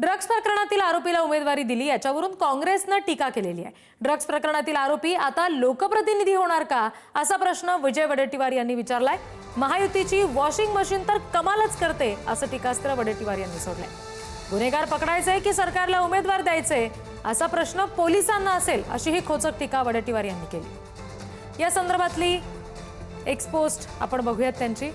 Drugs प्रकरणातील आरोपीला उमेदवारी दिली याच्यावरून काँग्रेसनं टीका केलेली आहे. ड्रग्ज प्रकरणातील आरोपी आता लोकप्रतिनिधी होणार का असा प्रश्न विजय वडेट्टीवार यांनी विचारलाय. महायुतीची वॉशिंग मशीन तर कमालच करते असं टीकास्त्र वडेट्टीवार यांनी सोडलंय. गुन्हेगार पकडायचे की सरकारला उमेदवार द्यायचे असा प्रश्न पोलिसांना असेल अशी ही खोचक टीका वडेट्टीवार यांनी केली. या संदर्भातली एक्सपोस्ट आपण बघूयात त्यांची.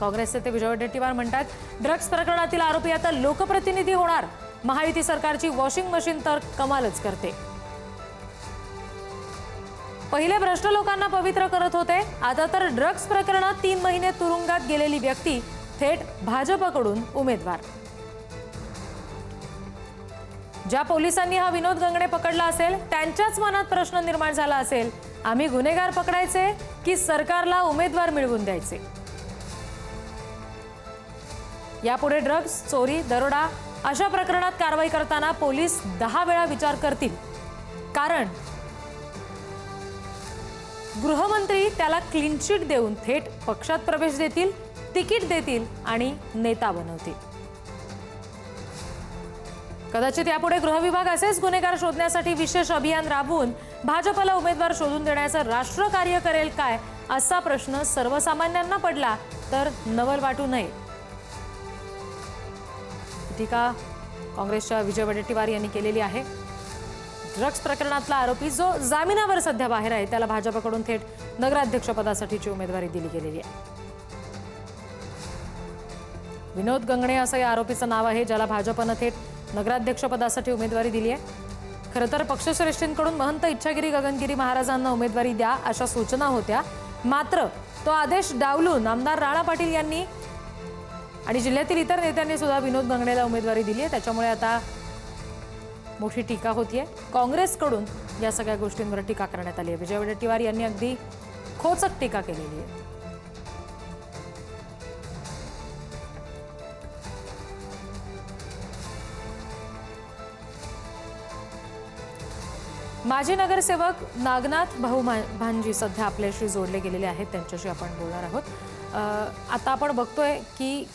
काँग्रेसचे ते विजय वडेट्टीवार म्हणतात ड्रग्ज प्रकरणातील आरोपी आता लोकप्रतिनिधी होणार. महायुती सरकारची वॉशिंग मशीन तर कमालच करते. पहिले भ्रष्ट लोकांना पवित्र करत होते. आता तर ड्रग्ज प्रकरणात तीन महिने तुरुंगात गेलेली व्यक्ती थेट भाजपकडून उमेदवार. ज्या पोलिसांनी हा विनोद गंगणे पकडला असेल त्यांच्याच मनात प्रश्न निर्माण झाला असेल आम्ही गुन्हेगार पकडायचे की सरकारला उमेदवार मिळवून द्यायचे? यापुढे ड्रग्ज चोरी दरोडा अशा प्रकरणात कारवाई करताना पोलीस दहा वेळा विचार करतील. कारण गृहमंत्री त्याला क्लीन चिट देऊन थेट पक्षात प्रवेश देतील तिकीट देतील आणि नेता बनवतील. कदाचित यापुढे गृहविभाग असेच गुन्हेगार शोधण्यासाठी विशेष अभियान राबवून भाजपला उमेदवार शोधून देण्याचं राष्ट्रकार्य करेल काय असा प्रश्न सर्वसामान्यांना पडला तर नवल वाटू नये. टीका काँग्रेसच्या विजय वडेट्टीवार यांनी केलेली आहे. ड्रग्ज प्रकरणातला आरोपी जो जामिनावर सध्या बाहेर आहे त्याला भाजपकडून थेट नगराध्यक्षपदासाठीची उमेदवारी दिली गेलेली आहे. विनोद गंगणे असं या आरोपीचं नाव आहे ज्याला भाजपनं थेट नगराध्यक्षपदासाठी उमेदवारी दिली आहे. खरं तर पक्षश्रेष्ठींकडून महंत इच्छागिरी गगनगिरी महाराजांना उमेदवारी द्या अशा सूचना होत्या. मात्र तो आदेश डावलून आमदार राणा पाटील यांनी आणि जिल्ह्यातील इतर नेत्यांनी सुद्धा विनोद गंगणेला उमेदवारी दिली आहे. त्याच्यामुळे आता मोठी टीका होतीये. काँग्रेसकडून या सगळ्या गोष्टींवर टीका करण्यात आली आहे. विजय वडेट्टीवार यांनी अगदी खोचक टीका केलेली आहे. माजी नगरसेवक नागनाथ भाऊ भांजी सध्या आपल्याशी जोडले गेलेले आहेत. त्यांच्याशी आपण बोलणार आहोत. आता आपण बघतोय की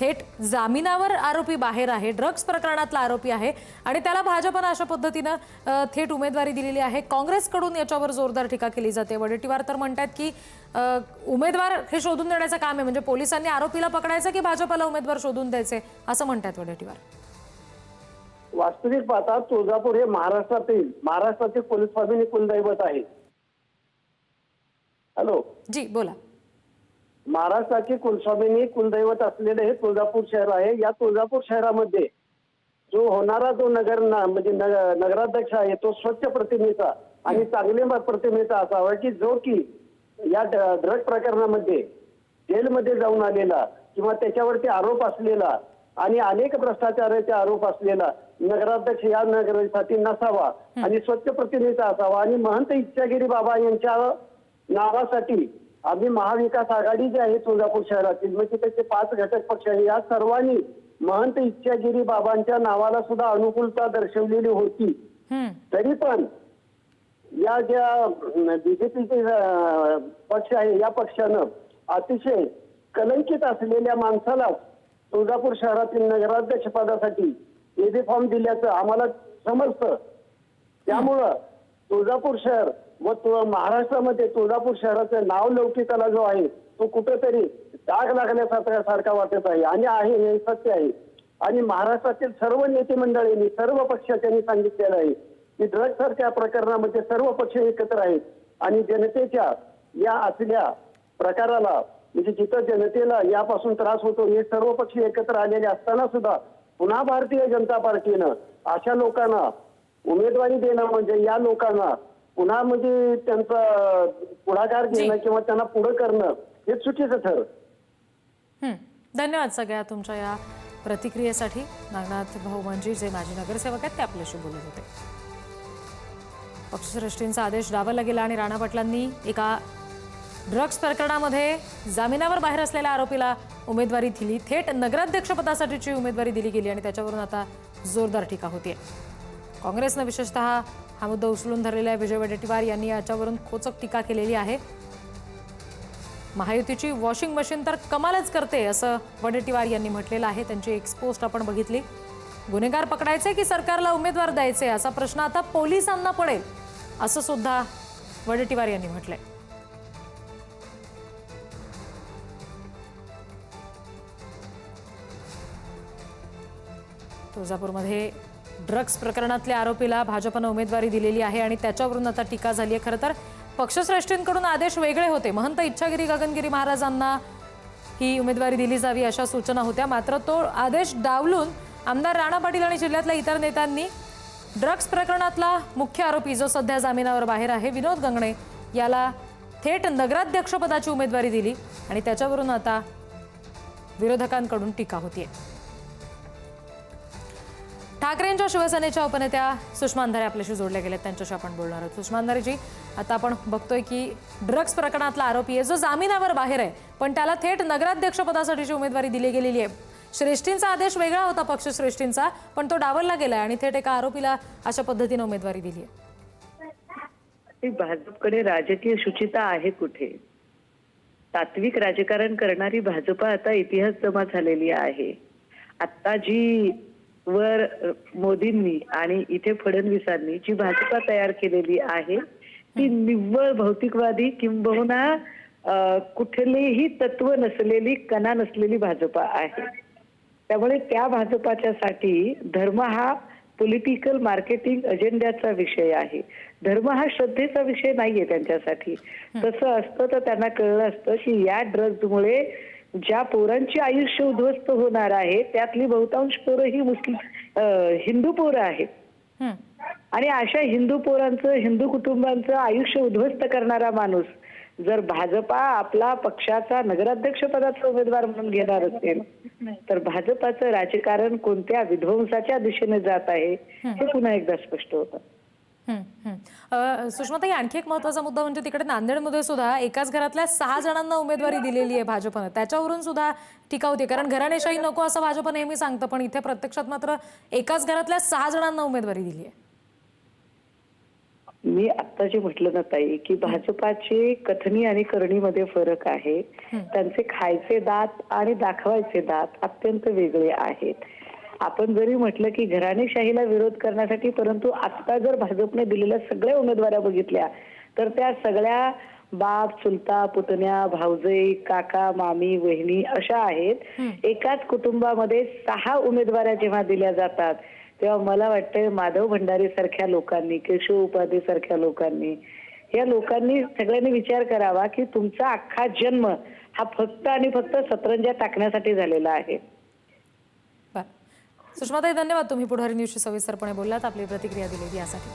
थेट जामिनावर आरोपी बाहेर आहे. ड्रग्ज प्रकरणातला आरोपी आहे आणि त्याला भाजपनं अशा पद्धतीनं थेट उमेदवारी दिलेली आहे. काँग्रेसकडून याच्यावर जोरदार टीका केली जाते. वडेट्टीवार तर म्हणतात की उमेदवार हे शोधून देण्याचं काम आहे. म्हणजे पोलिसांनी आरोपीला पकडायचं की भाजपला उमेदवार शोधून द्यायचे? असं म्हणतात वडेट्टीवार. वास्तविक पाहता तुळजापूर हे महाराष्ट्रातील महाराष्ट्राचे कुलस्वामिनी कुलदैवत आहे हॅलो. जी बोला. महाराष्ट्राची कुलस्वामिनी कुलदैवत असलेले हे तुळजापूर शहर आहे. या तुळजापूर शहरामध्ये जो होणारा जो नगर ना- म्हणजे नग- नगराध्यक्ष आहे तो स्वच्छ प्रतिमेचा आणि चांगले प्रतिमेचा असावा की जो की या ड्रग प्रकरणामध्ये जेलमध्ये जाऊन आलेला किंवा त्याच्यावरती आरोप असलेला आणि अनेक भ्रष्टाचाराचे आरोप असलेला नगराध्यक्ष या नगरासाठी नसावा आणि स्वच्छ प्रतिमेचा असावा. आणि महंत इच्छागिरी बाबा यांच्या नावासाठी आम्ही महाविकास आघाडी जी आहे तुळजापूर शहरातील म्हणजे त्याचे पाच घटक पक्ष आहे. या सर्वांनी महंत इच्छागिरी बाबांच्या नावाला सुद्धा अनुकूलता दर्शवलेली होती. तरी पण या ज्या बीजेपीचे पक्ष आहे या पक्षानं अतिशय कलंकित असलेल्या माणसाला तुळजापूर शहरातील नगराध्यक्ष पदासाठी एबी फॉर्म दिल्याचं आम्हाला समजतं. त्यामुळं तुळजापूर शहर. व महाराष्ट्रामध्ये तुळजापूर शहराचं नाव लौकिकाला जो आहे तो कुठेतरी डाग लागण्यासारखा सारखा वाटत आहे. आणि आहे हे सत्य आहे. आणि महाराष्ट्रातील सर्व नेते मंडळींनी सर्व पक्षाच्यांनी सांगितलेलं आहे की ड्रग सारख्या प्रकरणामध्ये सर्व पक्ष एकत्र आहेत. आणि जनतेच्या या असल्या प्रकाराला म्हणजे जिथं जनतेला यापासून त्रास होतो हे सर्व पक्ष एकत्र आलेले असताना सुद्धा पुन्हा भारतीय जनता पार्टीनं अशा लोकांना उमेदवारी देणं म्हणजे या लोकांना पुन्हा म्हणजे त्यांचा पुढाकार घेणं किंवा त्यांना पुढं करणं हे चुकीचं ठरत हं. धन्यवाद सगळ्या तुमच्या या प्रतिक्रियेसाठी. नागनाथ भाऊ म्हणजे जे माजी नगरसेवक आहेत ते आपल्याशी बोलत होते. पक्षश्रेष्ठींचा आदेश डावला गेला आणि राणा पाटलांनी एका ड्रग्ज प्रकरणामध्ये जामिनावर बाहेर असलेल्या आरोपीला उमेदवारी दिली. थेट नगराध्यक्षपदासाठीची उमेदवारी दिली गेली आणि त्याच्यावरून आता जोरदार टीका होतीये. काँग्रेसनं विशेषतः हा मुद्दा उचलून धरलेला आहे विजय वडेट्टीवार. यांनी याच्यावरून खोचक टीका केलेली आहे. महायुतीची वॉशिंग मशीन तर कमालच करते असं वडेट्टीवार यांनी म्हटलेलं आहे. त्यांची एक पोस्ट आपण बघितली. गुन्हेगार पकडायचे की सरकारला उमेदवार द्यायचे असा प्रश्न आता पोलिसांना पडेल असं सुद्धा वडेट्टीवार यांनी म्हटलंय. तुळजापूरमध्ये ड्रग्ज प्रकरणातल्या आरोपीला भाजपनं उमेदवारी दिलेली आहे आणि त्याच्यावरून आता टीका झाली आहे. खरं तर पक्षश्रेष्ठींकडून आदेश वेगळे होते. महंत इच्छागिरी गगनगिरी महाराजांना ही उमेदवारी दिली जावी अशा सूचना होत्या. मात्र तो आदेश डावलून आमदार राणा पाटील आणि जिल्ह्यातल्या इतर नेत्यांनी ड्रग्ज प्रकरणातला मुख्य आरोपी जो सध्या जामिनावर बाहेर आहे विनोद गंगणे याला थेट नगराध्यक्षपदाची उमेदवारी दिली आणि त्याच्यावरून आता विरोधकांकडून टीका होतीये. ठाकरेंच्या शिवसेनेच्या उपनेत्या सुषमा अंधारे आपल्याशी जोडल्या गेल्या त्यांच्याशी आपण बोलणार आहोत. सुषमा अंधारेजी आता आपण बघतोय की ड्रग्ज प्रकरणातला आरोपी आहे जो जामिनावर बाहेर आहे पण त्याला थेट नगराध्यक्षपदासाठीची उमेदवारी दिली गेलेली आहे. श्रेष्ठींचा आदेश वेगळा होता पक्षश्रेष्ठींचा पण तो डावलला गेलाय आणि थेट एका आरोपीला अशा पद्धतीने उमेदवारी दिली आहे. भाजपकडे राजकीय शुचिता आहे कुठे? तात्विक राजकारण करणारी भाजपा आता इतिहास जमा झालेली आहे. आता जी वर मोदींनी आणि इथे फडणवीसांनी जी भाजपा तयार केलेली आहे ती निव्वळ भौतिकवादी किंबहुना कुठलेही तत्व नसलेली कणा नसलेली भाजपा आहे. त्यामुळे त्या भाजपाच्यासाठी धर्म हा पॉलिटिकल मार्केटिंग अजेंड्याचा विषय आहे. धर्म हा श्रद्धेचा विषय नाहीये त्यांच्यासाठी. तसं असतं तर त्यांना कळलं असतं की या ड्रग्जमुळे ज्या पोरांची आयुष्य उद्ध्वस्त होणार आहे त्यातली बहुतांश पोरं ही मुस्लिम हिंदू पोरं आहेत. आणि अशा हिंदू पोरांचं हिंदू कुटुंबांचं आयुष्य उद्ध्वस्त करणारा माणूस जर भाजपा आपला पक्षाचा नगराध्यक्ष पदाचा उमेदवार म्हणून घेणार असेल तर भाजपाचं राजकारण कोणत्या विध्वंसाच्या दिशेने जात आहे हे. पुन्हा एकदा स्पष्ट होतं. सुषमाताई आणखी एक महत्त्वाचा मुद्दा म्हणजे तिकडे नांदेडमध्ये सुद्धा एकाच घरातल्या सहा जणांना उमेदवारी दिलेली आहे भाजपनं. त्याच्यावरून सुद्धा टीका होती कारण घराणेशाही नको असं भाजप नेहमी सांगतं पण इथे प्रत्यक्षात मात्र एकाच घरातल्या सहा जणांना उमेदवारी दिली आहे. मी आता जे म्हटलं ना ताई की भाजपाचे कथनी आणि करणीमध्ये फरक आहे. त्यांचे खायचे दात आणि दाखवायचे दात अत्यंत वेगळे आहेत. आपण जरी म्हटलं की घराणेशाहीला विरोध करण्यासाठी परंतु आता जर भाजपने दिलेल्या सगळ्या उमेदवाऱ्या बघितल्या तर त्या सगळ्या बाप चुलता पुतण्या भाऊजई काका मामी वहिनी अशा आहेत. एकाच कुटुंबामध्ये सहा उमेदवाऱ्या जेव्हा दिल्या जातात तेव्हा मला वाटतं माधव भंडारी सारख्या लोकांनी केशव उपाध्ये सारख्या लोकांनी या लोकांनी सगळ्यांनी विचार करावा की तुमचा अख्खा जन्म हा फक्त आणि फक्त सतरंजा टाकण्यासाठी झालेला आहे. सुषमाताई धन्यवाद तुम्ही पुढारी न्यूजशी सविस्तरपणे बोललात. आपली प्रतिक्रिया दिलेली यासाठी.